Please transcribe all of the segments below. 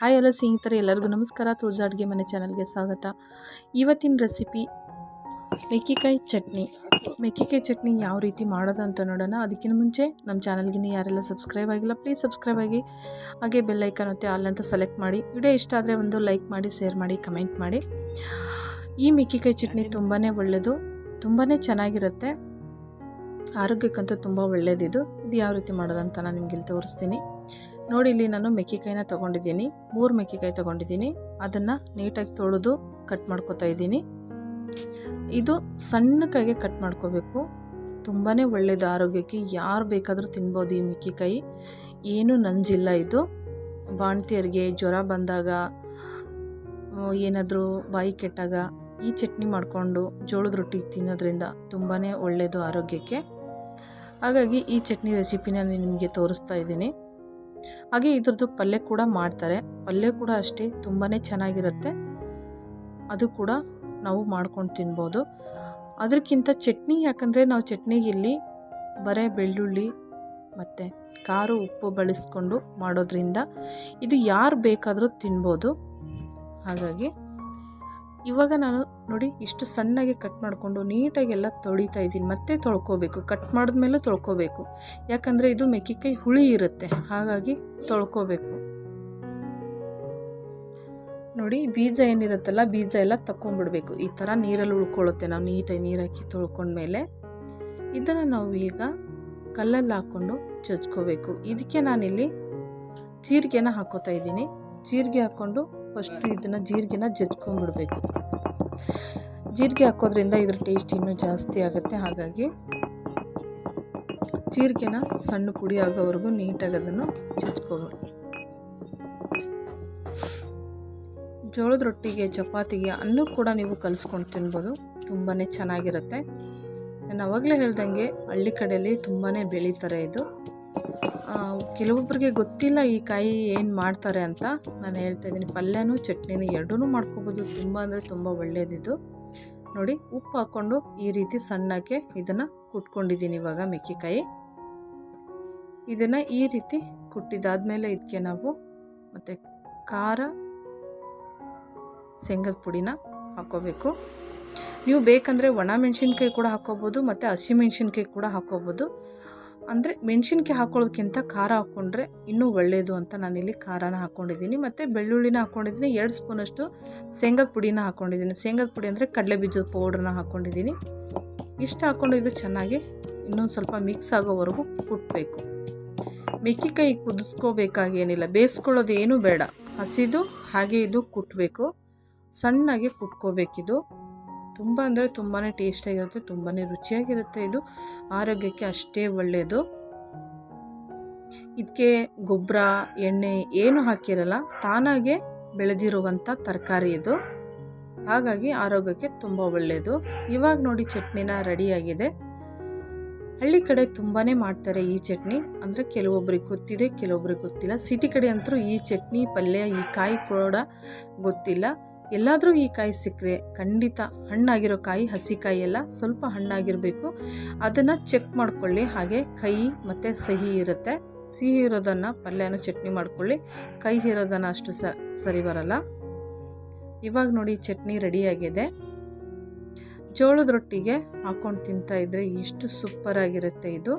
Hi ಎಲ್ಲ ಸ್ನೇಹಿತರೆ, ಎಲ್ಲರಿಗೂ ನಮಸ್ಕಾರ. ತುಳಜಾ ಅಡುಗೆ ಮನೆ ಚಾನಲ್ಗೆ ಸ್ವಾಗತ. ಇವತ್ತಿನ ರೆಸಿಪಿ ಮೆಕ್ಕಿಕಾಯಿ ಚಟ್ನಿ. ಮೆಕ್ಕಿಕಾಯಿ ಚಟ್ನಿ ಯಾವ ರೀತಿ ಮಾಡೋದು ಅಂತ ನೋಡೋಣ. ಅದಕ್ಕಿಂತ ಮುಂಚೆ ನಮ್ಮ ಚಾನಲ್ಗಿನ ಯಾರೆಲ್ಲ ಸಬ್ಸ್ಕ್ರೈಬ್ ಆಗಿಲ್ಲ, ಪ್ಲೀಸ್ ಸಬ್ಸ್ಕ್ರೈಬ್ ಆಗಿ. ಹಾಗೆ ಬೆಲ್ ಐಕನ್ ಮತ್ತು ಆಲ್ ಅಂತ ಸೆಲೆಕ್ಟ್ ಮಾಡಿ. ವಿಡಿಯೋ ಇಷ್ಟ ಆದರೆ ಒಂದು ಲೈಕ್ ಮಾಡಿ, ಶೇರ್ ಮಾಡಿ, ಕಮೆಂಟ್ ಮಾಡಿ. ಈ ಮೆಕ್ಕಿಕಾಯಿ ಚಟ್ನಿ ತುಂಬಾ ಒಳ್ಳೆಯದು ತುಂಬಾ ಚೆನ್ನಾಗಿರುತ್ತೆ. ಆರೋಗ್ಯಕ್ಕಂತೂ ತುಂಬ ಒಳ್ಳೆಯದಿದು ಇದು ಯಾವ ರೀತಿ ಮಾಡೋದಂತ ನಾನು ನಿಮಗೆ ಇಲ್ಲಿ ತೋರಿಸ್ತೀನಿ. ನೋಡಿ, ಇಲ್ಲಿ ನಾನು ಮೆಕ್ಕಿಕಾಯಿನ ತೊಗೊಂಡಿದ್ದೀನಿ. ಮೂರು ಮೆಕ್ಕಿಕಾಯಿ ತೊಗೊಂಡಿದ್ದೀನಿ. ಅದನ್ನು ನೀಟಾಗಿ ತೊಳೆದು ಕಟ್ ಮಾಡ್ಕೊತಾ ಇದ್ದೀನಿ. ಇದು ಸಣ್ಣಕ್ಕಾಗಿ ಕಟ್ ಮಾಡ್ಕೋಬೇಕು. ತುಂಬಾ ಒಳ್ಳೆಯದು ಆರೋಗ್ಯಕ್ಕೆ. ಯಾರು ಬೇಕಾದರೂ ತಿನ್ಬೋದು ಈ ಮೆಕ್ಕಿಕಾಯಿ. ಏನೂ ನಂಜಿಲ್ಲ ಇದು. ಬಾಣ್ತಿಯರಿಗೆ ಜ್ವರ ಬಂದಾಗ ಏನಾದರೂ ಬಾಯಿ ಕೆಟ್ಟಾಗ ಈ ಚಟ್ನಿ ಮಾಡಿಕೊಂಡು ಜೋಳದ ರೊಟ್ಟಿ ತಿನ್ನೋದ್ರಿಂದ ತುಂಬಾ ಒಳ್ಳೆಯದು ಆರೋಗ್ಯಕ್ಕೆ. ಹಾಗಾಗಿ ಈ ಚಟ್ನಿ ರೆಸಿಪಿನ ನಿಮಗೆ ತೋರಿಸ್ತಾ ಇದ್ದೀನಿ. ಹಾಗೆ ಇದ್ರದ್ದು ಪಲ್ಯ ಕೂಡ ಮಾಡ್ತಾರೆ. ಪಲ್ಯ ಕೂಡ ಅಷ್ಟೇ ತುಂಬಾ ಚೆನ್ನಾಗಿರುತ್ತೆ. ಅದು ಕೂಡ ನಾವು ಮಾಡ್ಕೊಂಡು ತಿನ್ಬೋದು. ಅದಕ್ಕಿಂತ ಚಟ್ನಿ ಯಾಕಂದರೆ ನಾವು ಚಟ್ನಿಗೆ ಇಲ್ಲಿ ಬರೇ ಬೆಳ್ಳುಳ್ಳಿ ಮತ್ತು ಖಾರ ಉಪ್ಪು ಬಳಸ್ಕೊಂಡು ಮಾಡೋದ್ರಿಂದ ಇದು ಯಾರು ಬೇಕಾದರೂ ತಿನ್ಬೋದು. ಹಾಗಾಗಿ ಇವಾಗ ನಾನು ನೋಡಿ ಇಷ್ಟು ಸಣ್ಣಗೆ ಕಟ್ ಮಾಡಿಕೊಂಡು ನೀಟಾಗಿ ಎಲ್ಲ ತೊಳಿತಾ ಇದ್ದೀನಿ. ಮತ್ತೆ ತೊಳ್ಕೋಬೇಕು. ಕಟ್ ಮಾಡಿದ್ಮೇಲೆ ತೊಳ್ಕೋಬೇಕು. ಯಾಕಂದರೆ ಇದು ಮೆಕ್ಕಿಕಾಯಿ ಹುಳಿ ಇರುತ್ತೆ. ಹಾಗಾಗಿ ತೊಳ್ಕೋಬೇಕು. ನೋಡಿ ಬೀಜ ಏನಿರುತ್ತಲ್ಲ, ಬೀಜ ಎಲ್ಲ ತಕ್ಕೊಂಡ್ಬಿಡ್ಬೇಕು. ಈ ಥರ ನೀರಲ್ಲಿ ಉಳ್ಕೊಳ್ಳುತ್ತೆ. ನಾವು ನೀಟಾಗಿ ನೀರಾಕಿ ತೊಳ್ಕೊಂಡ್ಮೇಲೆ ಇದನ್ನು ನಾವು ಈಗ ಕಲ್ಲಲ್ಲಿ ಹಾಕ್ಕೊಂಡು ಚಚ್ಕೋಬೇಕು. ಇದಕ್ಕೆ ನಾನಿಲ್ಲಿ ಜೀರಿಗೆನ ಹಾಕೋತಾ ಇದ್ದೀನಿ. ಜೀರಿಗೆ ಹಾಕ್ಕೊಂಡು ಫಸ್ಟು ಇದನ್ನು ಜೀರಿಗೆನ ಜಜ್ಕೊಂಡ್ಬಿಡ್ಬೇಕು. ಜೀರಿಗೆ ಹಾಕೋದ್ರಿಂದ ಇದ್ರ ಟೇಸ್ಟ್ ಇನ್ನೂ ಜಾಸ್ತಿ ಆಗುತ್ತೆ. ಹಾಗಾಗಿ ಜೀರಿಗೆನ ಸಣ್ಣ ಪುಡಿ ಆಗೋವರೆಗೂ ನೀಟಾಗಿ ಅದನ್ನು ಚಚ್ಕೋಬೇಕು ಜೋಳದ ರೊಟ್ಟಿಗೆ, ಚಪಾತಿಗೆ ಅನ್ನು ಕೂಡ ನೀವು ಕಲಿಸ್ಕೊಂಡು ತಿನ್ಬೋದು. ತುಂಬಾ ಚೆನ್ನಾಗಿರುತ್ತೆ. ನಾನು ಅವಾಗಲೇ ಹೇಳ್ದಂಗೆ ಹಳ್ಳಿ ಕಡೆಯಲ್ಲಿ ತುಂಬಾ ಬೆಳೀತಾರೆ ಇದು. ಕೆಲವೊಬ್ಬರಿಗೆ ಗೊತ್ತಿಲ್ಲ ಈ ಕಾಯಿ ಏನು ಮಾಡ್ತಾರೆ ಅಂತ. ನಾನು ಹೇಳ್ತಾ ಇದ್ದೀನಿ, ಪಲ್ಯನೂ ಚಟ್ನಿನೂ ಎರಡೂ ಮಾಡ್ಕೋಬೋದು. ತುಂಬ ಅಂದರೆ ತುಂಬ ಒಳ್ಳೆಯದಿದ್ದು ನೋಡಿ, ಉಪ್ಪು ಹಾಕ್ಕೊಂಡು ಈ ರೀತಿ ಸಣ್ಣಕ್ಕೆ ಇದನ್ನು ಕುಟ್ಕೊಂಡಿದ್ದೀನಿ ಇವಾಗ ಮೆಕ್ಕಿಕಾಯಿ. ಇದನ್ನು ಈ ರೀತಿ ಕುಟ್ಟಿದಾದ್ಮೇಲೆ ಇದಕ್ಕೆ ನಾವು ಮತ್ತು ಖಾರ ಶೇಂಗದ ಪುಡಿನ ಹಾಕ್ಕೋಬೇಕು ನೀವು ಬೇಕಂದರೆ ಒಣ ಮೆಣಸಿನ್ಕಾಯಿ ಕೂಡ ಹಾಕ್ಕೋಬೋದು ಮತ್ತು ಹಸಿಮೆಣ್ಸಿನ್ಕಾಯಿ ಕೂಡ ಹಾಕ್ಕೋಬೋದು ಅಂದರೆ ಮೆಣಸಿನ್ಕಾಯಿ ಹಾಕೊಳ್ಳೋದಕ್ಕಿಂತ ಖಾರ ಹಾಕ್ಕೊಂಡ್ರೆ ಇನ್ನೂ ಒಳ್ಳೆಯದು ಅಂತ ನಾನಿಲ್ಲಿ ಖಾರನ ಹಾಕ್ಕೊಂಡಿದ್ದೀನಿ ಮತ್ತು ಬೆಳ್ಳುಳ್ಳಿನ ಹಾಕ್ಕೊಂಡಿದ್ದೀನಿ ಎರಡು ಸ್ಪೂನಷ್ಟು ಶೇಂಗದ ಪುಡಿನ ಹಾಕ್ಕೊಂಡಿದ್ದೀನಿ ಶೇಂಗದ ಪುಡಿ ಅಂದರೆ ಕಡಲೆ ಬೀಜದ ಪೌಡ್ರನ್ನ ಹಾಕ್ಕೊಂಡಿದ್ದೀನಿ ಇಷ್ಟು ಹಾಕ್ಕೊಂಡಿದ್ದು ಚೆನ್ನಾಗಿ ಇನ್ನೊಂದು ಸ್ವಲ್ಪ ಮಿಕ್ಸ್ ಆಗೋವರೆಗೂ ಕುಟ್ಟಬೇಕು ಮೆಕ್ಕಿಕಾಯಿ ಕುದಿಸ್ಕೋಬೇಕಾಗೇನಿಲ್ಲ ಬೇಯಿಸ್ಕೊಳ್ಳೋದು ಏನೂ ಬೇಡ. ಹಸಿದು ಹಾಗೆ ಇದು ಕುಟ್ಟಬೇಕು ಸಣ್ಣಗೆ ಕುಟ್ಕೋಬೇಕಿದು. ತುಂಬ ಅಂದರೆ ತುಂಬಾ ಟೇಸ್ಟಿಯಾಗಿರುತ್ತೆ ತುಂಬಾ ರುಚಿಯಾಗಿರುತ್ತೆ ಇದು. ಆರೋಗ್ಯಕ್ಕೆ ಅಷ್ಟೇ ಒಳ್ಳೆಯದು ಇದಕ್ಕೆ ಗೊಬ್ಬರ, ಎಣ್ಣೆ ಏನು ಹಾಕಿರಲ್ಲ, ತಾನಾಗೆ ಬೆಳೆದಿರುವಂಥ ತರಕಾರಿ ಇದು. ಹಾಗಾಗಿ ಆರೋಗ್ಯಕ್ಕೆ ತುಂಬ ಒಳ್ಳೆಯದು ಇವಾಗ ನೋಡಿ ಚಟ್ನಿನ ರೆಡಿಯಾಗಿದೆ. ಹಳ್ಳಿ ಕಡೆ ತುಂಬಾ ಮಾಡ್ತಾರೆ ಈ ಚಟ್ನಿ. ಅಂದರೆ ಕೆಲವೊಬ್ರಿಗೆ ಗೊತ್ತಿದೆ, ಕೆಲವೊಬ್ರಿಗೆ ಗೊತ್ತಿಲ್ಲ. ಸಿಟಿ ಕಡೆ ಅಂತೂ ಈ ಚಟ್ನಿ ಪಲ್ಯ, ಈ ಕಾಯಿ ಕೂಡ ಗೊತ್ತಿಲ್ಲ. ಎಲ್ಲಾದರೂ ಈ ಕಾಯಿ ಸಿಕ್ಕರೆ ಖಂಡಿತ ಹಣ್ಣಾಗಿರೋ ಕಾಯಿ, ಹಸಿ ಕಾಯಿ ಎಲ್ಲ ಸ್ವಲ್ಪ ಹಣ್ಣಾಗಿರಬೇಕು. ಅದನ್ನು ಚೆಕ್ ಮಾಡಿಕೊಳ್ಳಿ. ಹಾಗೆ ಕೈ ಮತ್ತು ಸಿಹಿ ಇರುತ್ತೆ. ಸಿಹಿ ಇರೋದನ್ನು ಪಲ್ಯನ ಚಟ್ನಿ ಮಾಡ್ಕೊಳ್ಳಿ. ಕೈ ಇರೋದನ್ನು ಅಷ್ಟು ಸರಿ ಬರಲ್ಲ. ಇವಾಗ ನೋಡಿ ಚಟ್ನಿ ರೆಡಿಯಾಗಿದೆ ಜೋಳದ ರೊಟ್ಟಿಗೆ ಹಾಕ್ಕೊಂಡು ತಿಂತಾ ಇದ್ರೆ ಇಷ್ಟು ಸೂಪರ್ ಆಗಿರುತ್ತೆ ಇದು.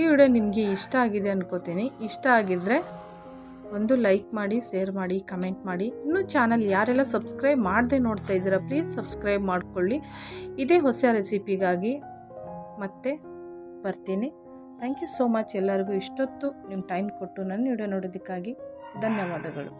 ಈ ವಿಡಿಯೋ ನಿಮಗೆ ಇಷ್ಟ ಆಗಿದೆ ಅನ್ಕೋತೀನಿ. ಇಷ್ಟ ಆಗಿದ್ದರೆ ಒಂದು ಲೈಕ್ ಮಾಡಿ ಶೇರ್ ಮಾಡಿ ಕಮೆಂಟ್ ಮಾಡಿ. ಇನ್ನೂ ಚಾನಲ್ ಯಾರೆಲ್ಲ ಸಬ್ಸ್ಕ್ರೈಬ್ ಮಾಡದೆ ನೋಡ್ತಾ ಇದ್ದೀರಾ ಪ್ಲೀಸ್ ಸಬ್ಸ್ಕ್ರೈಬ್ ಮಾಡಿಕೊಳ್ಳಿ. ಇದೇ ಹೊಸ ರೆಸಿಪಿಗಾಗಿ ಮತ್ತೆ ಬರ್ತೀನಿ. ಥ್ಯಾಂಕ್ ಯು ಸೋ ಮಚ್ ಎಲ್ಲರಿಗೂ. ಇಷ್ಟೊತ್ತು ನಿಮ್ಮ ಟೈಮ್ ಕೊಟ್ಟು ನನ್ನ ವಿಡಿಯೋ ನೋಡೋದಕ್ಕಾಗಿ ಧನ್ಯವಾದಗಳು.